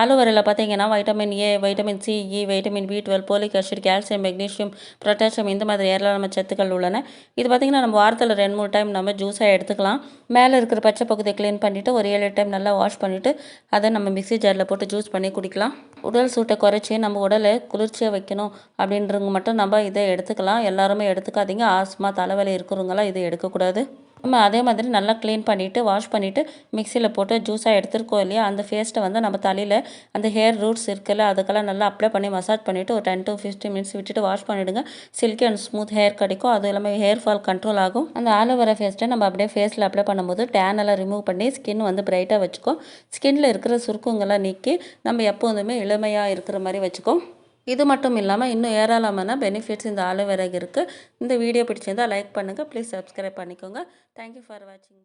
ஆலோவேராவில் பார்த்தீங்கன்னா vitamin A vitamin C E vitamin B twelve folic acid calcium magnesium potassium இந்த மாதிரி ஏராளமான சத்துக்கள் உள்ளன. இது பார்த்திங்கன்னா நம்ம வாரத்தில் ரெண்டு மூணு டைம் நம்ம ஜூஸாக எடுத்துக்கலாம். மேலே இருக்கிற பச்சை பகுதியை க்ளீன் பண்ணிவிட்டு ஒரு ஏழு டைம் நல்லா வாஷ் பண்ணிவிட்டு அதை நம்ம மிக்சி ஜாரில் போட்டு ஜூஸ் பண்ணி குடிக்கலாம். உடல் சூட்டை குறைச்சி நம்ம உடலை குளிர்ச்சியாக வைக்கணும் அப்படின்றவங்க மட்டும் நம்ம இதை எடுத்துக்கலாம். எல்லாருமே எடுத்துக்காதீங்க. ஆஸ்மா தலைவலி இருக்கிறவங்களாம் இதை எடுக்கக்கூடாது. நம்ம அதே மாதிரி நல்லா க்ளீன் பண்ணிவிட்டு வாஷ் பண்ணிவிட்டு மிக்சியில் போட்டு ஜூஸாக எடுத்துருக்கோம் இல்லையா? அந்த ஃபேஸ்ட்டை வந்து நம்ம தலையில் அந்த ஹேர் ரூட்ஸ் இருக்குல்ல அதுக்கெல்லாம் நல்லா அப்ளை பண்ணி மசாஜ் பண்ணிவிட்டு ஒரு டென் டு ஃபிஃப்டின் மினிட்ஸ் விட்டுட்டு வாஷ் பண்ணிவிடுங்க சில்கி அண்ட் ஸ்மூத் ஹேர் கிடைக்கும். அது இல்லாமல் ஹேர் ஃபால் கண்ட்ரோல் ஆகும். அந்த ஆலோவேரா ஃபேஸ்ட்டை நம்ம அப்படியே ஃபேஸில் அப்ளை பண்ணும்போது டேன் எல்லாம் ரிமூவ் பண்ணி ஸ்கின் வந்து பிரைட்டாக வச்சுக்கோ. ஸ்கின்னில் இருக்கிற சுருக்குங்கெல்லாம் நீக்கி நம்ம எப்போதுமே இளமையாக இருக்கிற மாதிரி வச்சுக்கோ. இது மட்டும் இல்லாமல் இன்னும் ஏராளமான பெனிஃபிட்ஸ் இந்த ஆலோவேராக்கு இருக்குது இந்த வீடியோ பிடிச்சிருந்தால் லைக் பண்ணுங்கள் ப்ளீஸ் சப்ஸ்கிரைப் பண்ணிக்கோங்க. தேங்க்யூ ஃபார் வாட்சிங்